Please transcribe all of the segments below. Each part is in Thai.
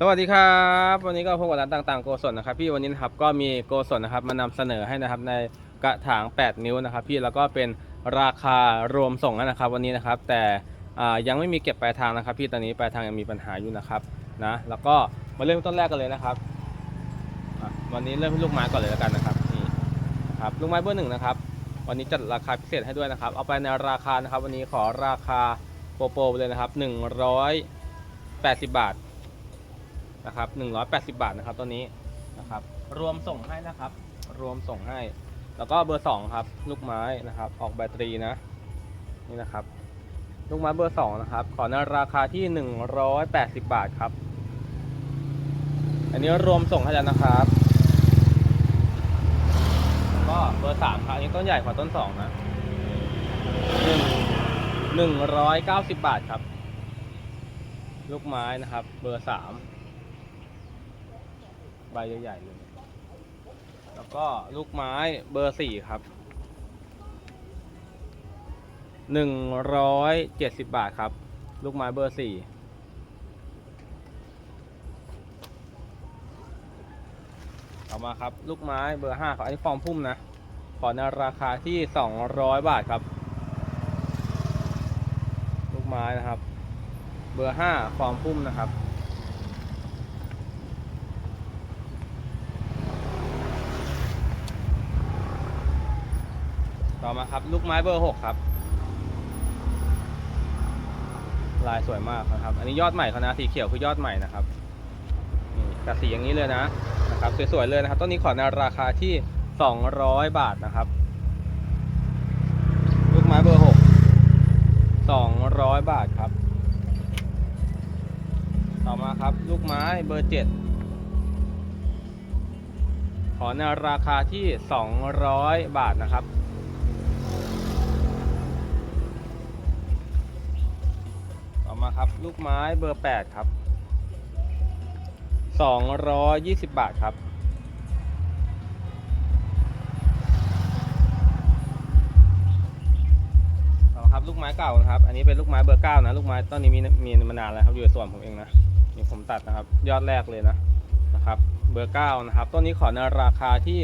สวัสดีครับวันนี้ก็พบกับร้านต่างๆโกศลนะครับพี่วันนี้นะครับก็มีโกศลนะครับมานำเสนอให้นะครับในกระถาง 8 นิ้วนะครับ พี่แล้วก็เป็นราคารวมส่งนะครับ วันนี้นะครับ แต่อ่ายังไม่มีเก็บปลายทางนะครับ พี่ตอนนี้ปลายทางยังมีปัญหาอยู่นะครับนะแล้วก็มาเริ่มต้นแรกกันเลยนะครับ วันนี้เริ่มที่ลูกไม้ก่อนเลยแล้วกันนะครับนี่ครับลูกไม้เบอร์หนึ่งนะครับ วันนี้จัดราคาพิเศษให้ด้วยนะครับ เอาไปในราคานะครับ วันนี้ขอราคาโปรโปรเลยนะครับ180 บาท นะครับ180 บาทนะครับตัวนี้นะครับ รวมส่งให้นะครับ รวมส่งให้ แล้วก็เบอร์2ครับ ลูกไม้นะครับ ออกแบตเตอรี่นะ นี่นะครับ ลูกไม้เบอร์ 2 นะครับ ขอในราคาที่ 180 บาทครับ อันนี้รวมส่งให้แล้วนะครับ ก็เบอร์3ครับอันนี้ต้นใหญ่กว่าต้น 2 นะหนึ่ง190 บาทครับ ลูกไม้นะครับ เบอร์ 3 ใบใหญ่ๆเลย แล้วก็ลูกไม้เบอร์สี่ครับหนึ่งร้อยเจ็ดสิบบาทครับ ลูกไม้เบอร์สี่ต่อมาครับ ลูกไม้เบอร์ห้าครับอันนี้ฟอร์มพุ่มนะขอในราคาที่สองร้อยบาทครับ ลูกไม้นะครับ เบอร์ห้าฟอร์มพุ่มนะครับ ต่อมาครับ ลูกไม้เบอร์หกครับ ลายสวยมากนะครับ อันนี้ยอดใหม่เขานะสีเขียวคือยอดใหม่นะครับนี่แต่สีอย่างนี้เลยนะนะครับสวยๆเลยนะครับต้นนี้ขอในราคาที่200บาทนะครับ ลูกไม้เบอร์หก200บาทครับ ต่อมาครับ ลูกไม้เบอร์เจ็ดขอในราคาที่ 200 บาทนะครับ มาครับ ลูกไม้เบอร์8ครับ220บาทครับต่อมาครับลูกไม้เก่านะครับ อันนี้เป็นลูกไม้เบอร์9นะ ลูกไม้ต้นนี้มีมีมานานแล้วครับ อยู่ในส่วนผมเองนะนี่ผมตัดนะครับ ยอดแรกเลยนะนะครับ เบอร์9นะครับ ต้นนี้ขอในราคาที่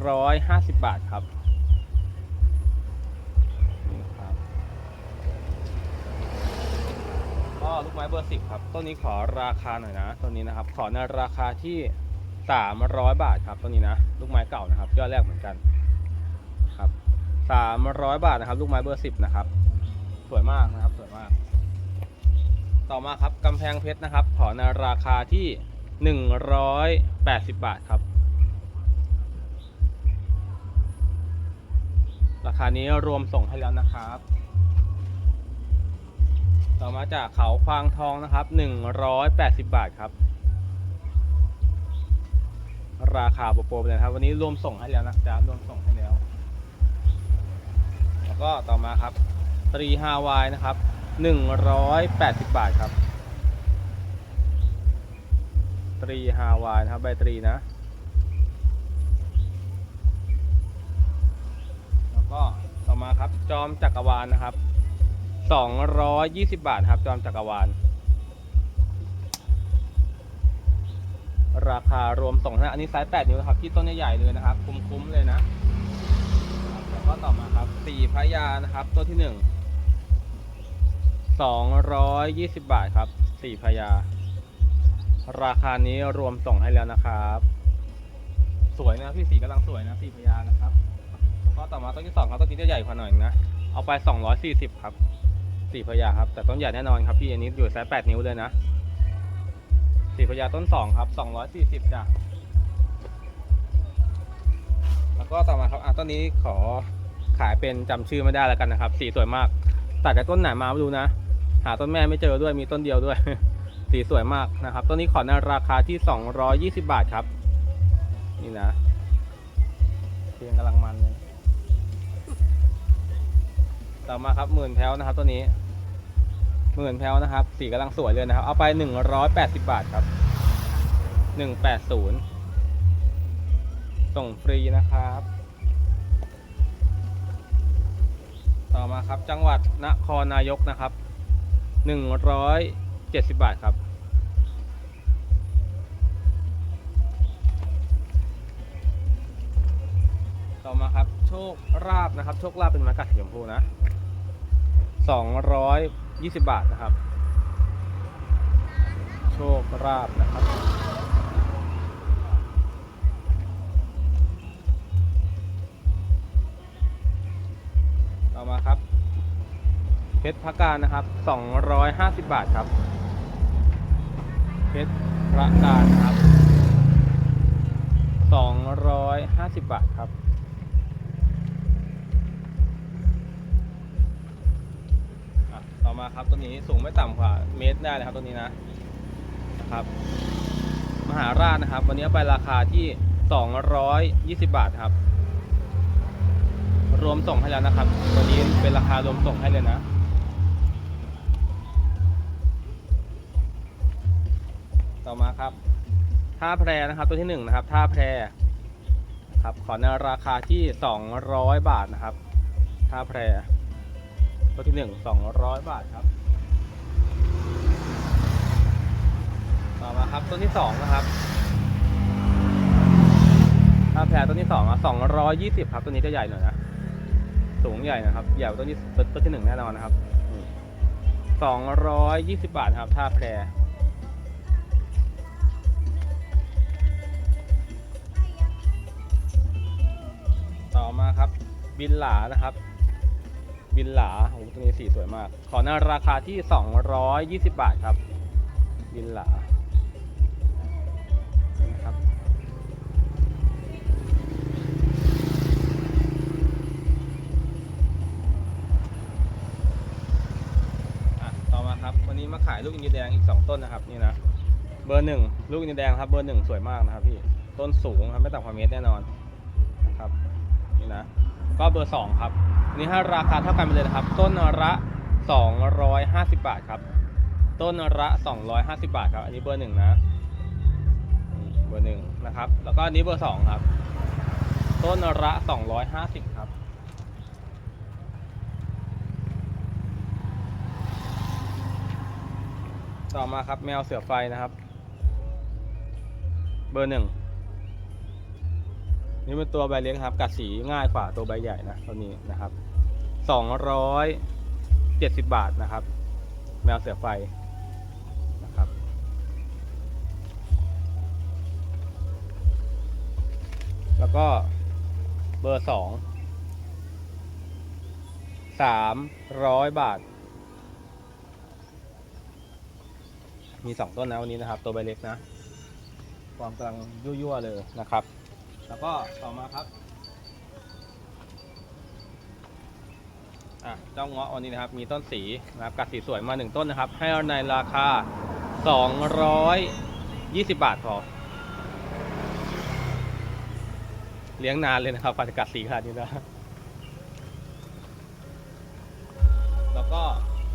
250บาทครับ ก็ลูกไม้เบอร์สิบครับต้นนี้ขอราคาหน่อยนะต้นนี้นะครับ ขอในราคาที่สามร้อยบาทครับต้นนี้นะลูกไม้เก่านะครับยอดแรกเหมือนกันครับสามร้อยบาทนะครับ ลูกไม้เบอร์สิบนะครับ สวยมากนะครับสวยมาก ต่อมาครับกำแพงเพชรนะครับ ขอในราคาที่หนึ่งร้อยแปดสิบบาทครับ ราคานี้รวมส่งให้แล้วนะครับ ต่อมาจากเขาควางทองนะครับ 180 บาทครับ ราคาโปรโปรเลยครับ วันนี้รวมส่งให้แล้วนะจ๊ะรวมส่งให้แล้ว แล้วก็ต่อมาครับตรีฮาวายนะครับ 180 บาทครับ ตรีฮาวายนะครับใบตรีนะแล้วก็ต่อมาครับจอมจักรวาลนะครับ 220 บาทครับ จอมจักรวาล ราคารวมส่งนะอันนี้ไซส์8นิ้วครับ ที่ต้นใหญ่ๆเลยนะครับ คุ้มๆเลยนะ แล้วก็ต่อมาครับสี่พระยานะครับต้นที่1 220บาทครับสี่พระยา ราคานี้รวมส่งให้แล้วนะครับ สวยนะพี่สีกำลังสวยนะสี่พระยานะครับแล้วก็ต่อมาต้นที่สองครับต้นนี้จะใหญ่กว่าหน่อยนะเอาไป 240 ครับ สี่พญาครับ แต่ต้นใหญ่แน่นอนครับพี่อันนี้อยู่ไซส์8นิ้วเลยนะสี่พญาต้น2ครับ240จ้ะแล้วก็ต่อมาครับอะต้นนี้ขอขายเป็นจำชื่อไม่ได้แล้วกันนะครับ สีสวยมากตัดกับต้นไหนมาไม่รู้นะ หาต้นแม่ไม่เจอด้วยมีต้นเดียวด้วย สีสวยมากนะครับต้นนี้ขอในราคาที่220บาทครับ นี่นะเพียงกำลังมันเลยต่อมาครับหมื่นแพลวนะครับตัวนี้ หมื่นแพลวนะครับ สีกำลังสวยเลยนะครับ เอาไปหนึ่งร้อยแปดสิบบาทครับหนึ่งแปดศูนย์ส่งฟรีนะครับ ต่อมาครับจังหวัดนครนายกนะครับหนึ่งร้อยเจ็ดสิบบาทครับต่อมาครับ โชคลาบนะครับ โชคลาบเป็นม้กัดสีชมพูนะสองร้อย ยี่สิบบาทนะครับ โชคราบนะครับต่อมาครับ เพชรพักการนะครับ 250 บาทครับ เพชรประการครับ 250 บาทครับ มาครับตัวนี้สูงไม่ต่ำกว่าเมตรได้เลยครับตัวนี้นะนะครับ มหาราชนะครับ วันนี้ไปราคาที่ 220 บาทครับ รวมส่งให้แล้วนะครับวันนี้เป็นราคารวมส่งให้เลยนะต่อมาครับท่าแพรนะครับตัวที่หนึ่งนะครับท่าแพรครับขอในราคาที่ 200 บาทนะครับท่าแพร ตัวที่หนึ่ง200บาทครับ ต่อมาครับต้นที่สองนะครับท่าแพรต้นที่สองอะ220ครับ ตัวนี้จะใหญ่หน่อยนะสูงใหญ่นะครับใหญ่กว่าต้นที่ต้นต้นที่หนึ่งแน่นอนนะครับสองร้อยยี่สิบาทครับท่าแพรต่อมาครับ บินหลานะครับ บินหลาโอ้โหตัวนี้สีสวยมาก ขอในราคาที่ 220 บาทครับบินหลานะครับอะต่อมาครับ วันนี้มาขายลูกอินดีแดงอีก 2 ต้นนะครับนี่นะเบอร์หนึ่งลูกอินดีแดงครับเบอร์หนึ่งสวยมากนะครับพี่ต้นสูงครับไม่ต่ำกว่าเมตรแน่นอน นะ ก็เบอร์สองครับอันนี่ให้ราคาเท่ากันไปเลยนะครับ ต้นละ 250 บาทครับ ต้นละ 250 บาทครับ อันนี้เบอร์หนึ่งนะ เบอร์หนึ่งนะครับ แล้วก็อันนี้เบอร์สองครับ ต้นละ 250 ครับต่อมาครับแมวเสือไฟนะครับ เบอร์หนึ่ง นี่เป็นตัวใบเล็กครับ กัดสีง่ายกว่าตัวใบใหญ่นะตัวนี้นะครับสองร้อยเจ็ดสิบบาทนะครับ แมวเสือไฟนะครับ แล้วก็เบอร์สองสามร้อยบาท มีสองต้นนะวันนี้นะครับ ตัวใบเล็กนะ ความกำลังยั่วๆเลยนะครับ แล้วก็ต่อมาครับอะเจ้าเงาะวันนี้นะครับ มีต้นสีนะครับกัดสีสวยมาหนึ่งต้นนะครับ ให้ในราคา 220 บาทพอเลี้ยงนานเลยนะครับกว่าจะกัดสีขนาดนี้นะแล้วก็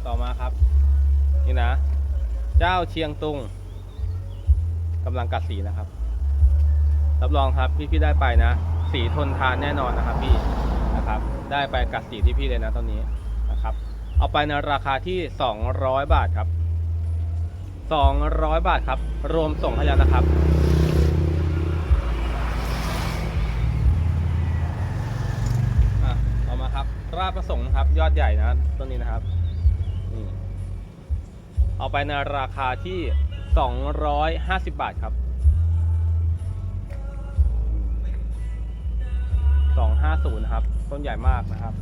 ต่อมาครับ นี่นะ เจ้าเชียงตุงกำลังกัดสีนะครับ รับรองครับพี่พี่ได้ไปนะ สีทนทานแน่นอนนะครับพี่นะครับ ได้ไปกัดสีที่พี่เลยนะตอนนี้นะครับ เอาไปในราคาที่ 200 บาทครับ 200 บาทครับ รวมส่งให้แล้วนะครับอะเอามาครับราบประสงค์นะครับ ยอดใหญ่นะต้นนี้นะครับนี่เอาไปในราคาที่ 250 บาทครับ 250นะครับ ต้นใหญ่มากนะครับ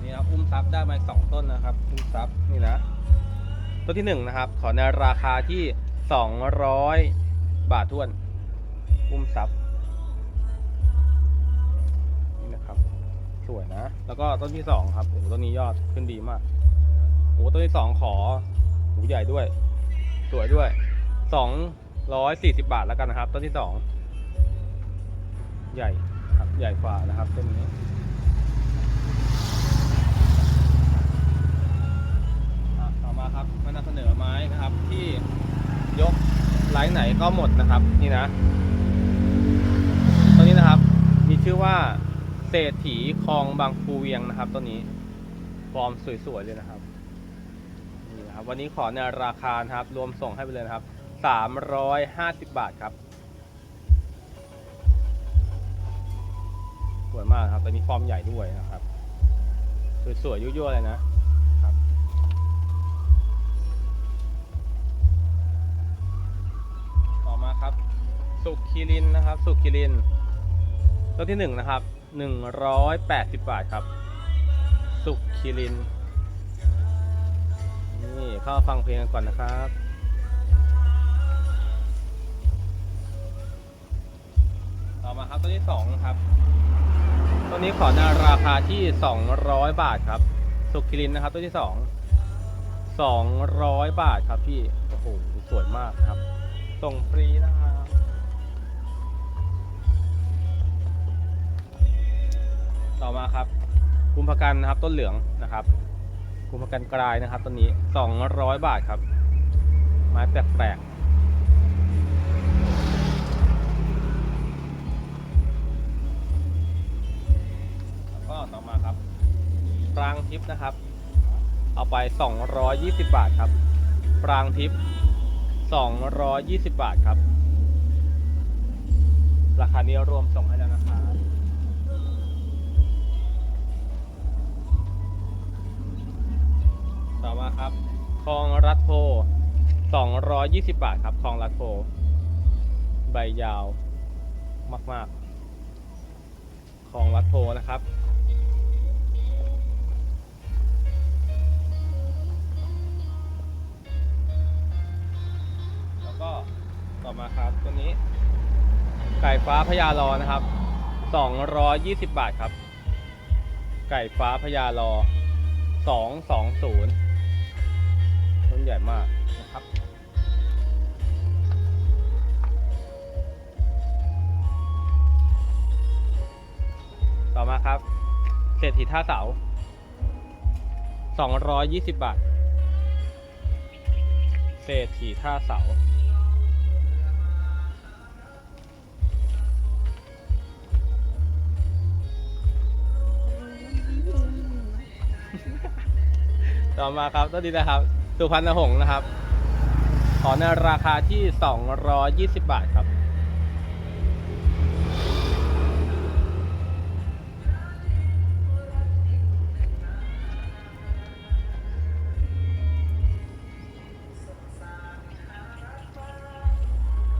นี่ครับอุ้มซับได้มาสองต้นนะครับอุ้มซับนี่นะต้นที่หนึ่งนะครับ ขอในราคาที่ 200 บาททวนอุ้มซับนี่นะครับ สวยนะ แล้วก็ต้นที่สองครับโอ้ต้นนี้ยอดขึ้นดีมาก โอ้ต้นที่สองขอหูใหญ่ด้วย สวยด้วยสองร้อยสี่สิบาทแล้วกันนะครับต้นที่สองใหญ่ครับใหญ่กว่านะครับต้นนี้ต่อมาครับมานำเสนอไม้นะครับ ที่ยกไลน์ไหนก็หมดนะครับ นี่นะตัวนี้นะครับ มีชื่อว่าเศรษฐีคลองบางปูเวียงนะครับต้นนี้ฟอร์มสวยๆเลยนะครับ นะครับวันนี้ขอในราคานะครับรวมส่งให้ไปเลยนะครับ 350 บาทครับสวยมากครับแต่มีฟอร์มใหญ่ด้วยนะครับสวยๆยั่วๆเลยนะครับต่อมาครับ สุกคิรินนะครับ สุกคิรินตัวที่หนึ่งนะครับหนึ่งร้อยแปดสิบบาทครับ สุกคิริน นี่เข้าฟังเพลงกันก่อนนะครับต่อมาครับตัวที่สองนะครับตัวนี้ขอในราคาที่200บาทครับ สุกิรินนะครับตัวที่2 200บาทครับพี่โอ้โหสวยมากครับ ส่งฟรีนะครับต่อมาครับคุมพกันนะครับต้นเหลืองนะครับ คุมพกันกลายนะครับต้นนี้ 200 บาทครับ ไม้แปลกๆแล้วก็ต่อมาครับปรางทิพย์นะครับ เอาไป 220 บาทครับปรางทิพย์220 บาทครับ ราคานี้รวมส่งให้แล้วนะ ต่อมาครับคลองรัดโพ220 บาทครับคลองรัดโพใบยาวมากๆ ของวัดโพนะครับ แล้วก็ต่อมาครับตัวนี้ ไก่ฟ้าพญารอนะครับ 220 บาทครับ ไก่ฟ้าพญารอ220 ต้นใหญ่มากนะครับต่อมาครับ เศรษฐีท่าเสา 220 บาท เศรษฐีท่าเสา ต่อมาครับต้นนี้นะครับ สุพรรณหงส์นะครับ ขอในราคาที่ 220 บาทครับ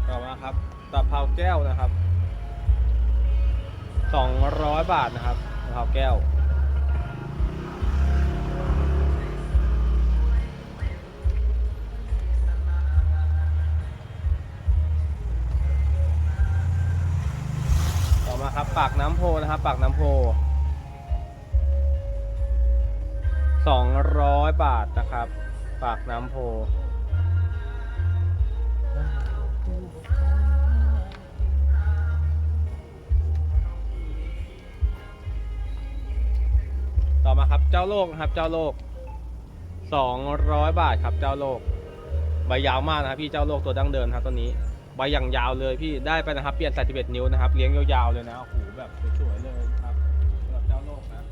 ต่อมาครับตะเภาแก้วนะครับ 200 บาทนะครับตะเภาแก้ว ปากน้ำโพนะครับปากน้ำโพ200บาทนะครับ ปากน้ำโพต่อมาครับเจ้าโลกนะครับเจ้าโลก200 บาทครับเจ้าโลกใบยาวมากนะครับพี่เจ้าโลกตัวดั้งเดิมครับตัวนี้ ใบอย่างยาวเลยพี่ได้ไปนะครับ เปลี่ยน31นิ้วนะครับ เลี้ยงยาวๆเลยนะโอ้โหแบบสวยๆเลยครับสำหรับเจ้าโลกนะ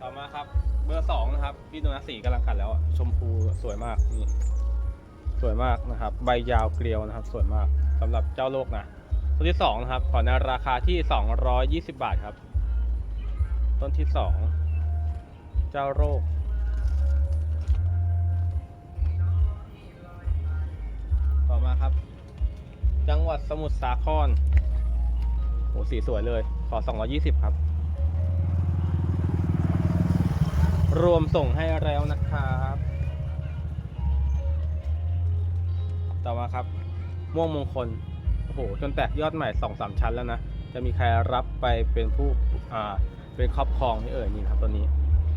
ต่อมาครับ เบอร์สองนะครับ พี่ดูนะสีกำลังกัดแล้วอะชมพูสวยมากนี่สวยมากนะครับ ใบยาวเกลียวนะครับ สวยมากสำหรับเจ้าโลกนะต้นที่สองนะครับ ขอในราคาที่220บาทครับ ต้นที่สองเจ้าโรค ต่อมาครับ จังหวัดสมุทรสาครโหสีสวยเลย ขอ 220 ครับ รวมส่งให้แล้วนะครับ ต่อมาครับ ม่วงมงคล โอ้โห จนแตกยอดใหม่สองสามชั้นแล้วนะ จะมีใครรับไปเป็นผู้ อ่า เป็นครอบครองนี่เอ่ยนี่ครับตัวนี้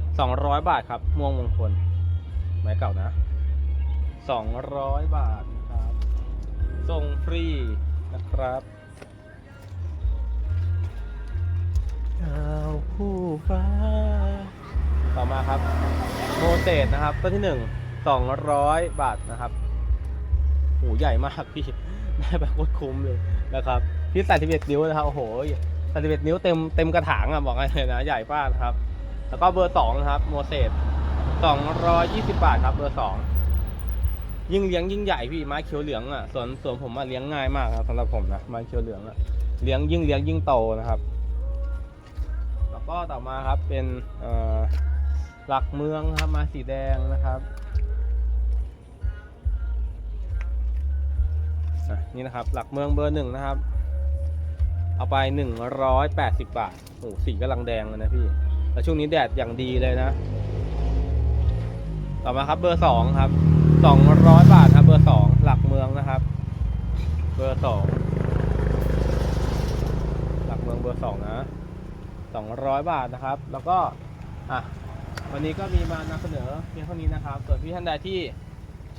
200 บาทครับ ม่วงมงคล ไม้เก่านะ 200 บาท ส่งฟรีนะครับดาวคู่ฟ้า ต่อมาครับโมเสสนะครับต้นที่หนึ่งสองร้อยบาทนะครับหูใหญ่มากพี่ ได้แบบโคตรคุ้มเลยนะครับ พี่ใส่สิบเอ็ดนิ้วนะครับ โอ้โหใส่สิบเอ็ดนิ้วเต็มเต็มกระถางอะบอกเลยนะ ใหญ่มากนะครับ แล้วก็เบอร์สองนะครับ โมเสส220บาทครับ เบอร์สอง ยิ่งเลี้ยงยิ่งใหญ่พี่ไม้เขียวเหลืองอะส่วนส่วนผมอะเลี้ยงง่ายมากครับสำหรับผมนะไม้เขียวเหลืองอะเลี้ยงยิ่งเลี้ยงยิ่งโตนะครับ แล้วก็ต่อมาครับเป็นหลักเมืองครับม้สีแดงนะครับนี่นะครับหลักเมืองเบอร์หนึ่งนะครับ เอาไป180บาทโอ้สีกำลังแดงเลยนะพี่ แล้วช่วงนี้แดดอย่างดีเลยนะ ต่อมาครับเบอร์สองครับ200บาทครับเบอร์สองหลักเมืองนะครับ เบอร์สองหลักเมืองเบอร์สองนะ200บาทนะครับ แล้วก็อะวันนี้ก็มีมานำเสนอเพียงเท่านี้นะครับส่วนพี่ท่านใดที่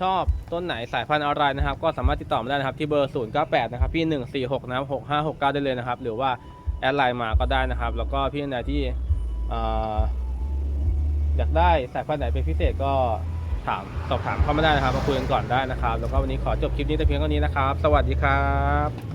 ชอบต้นไหนสายพันธุ์อะไรนะครับ ก็สามารถติดต่อมาได้นะครับที่เบอร์ 098 นะครับ พี่ 146นะครับ6569 ได้เลยนะครับ หรือว่า แอดไลน์มาก็ได้นะครับ แล้วก็พี่ท่านใดที่อ่อ อยากได้สายพันธุ์ไหนเป็นพิเศษก็ถามสอบถามเข้ามาได้นะครับมาคุยกันก่อนได้นะครับ แล้วก็วันนี้ขอจบคลิปนี้แต่เพียงเท่านี้นะครับ สวัสดีครับ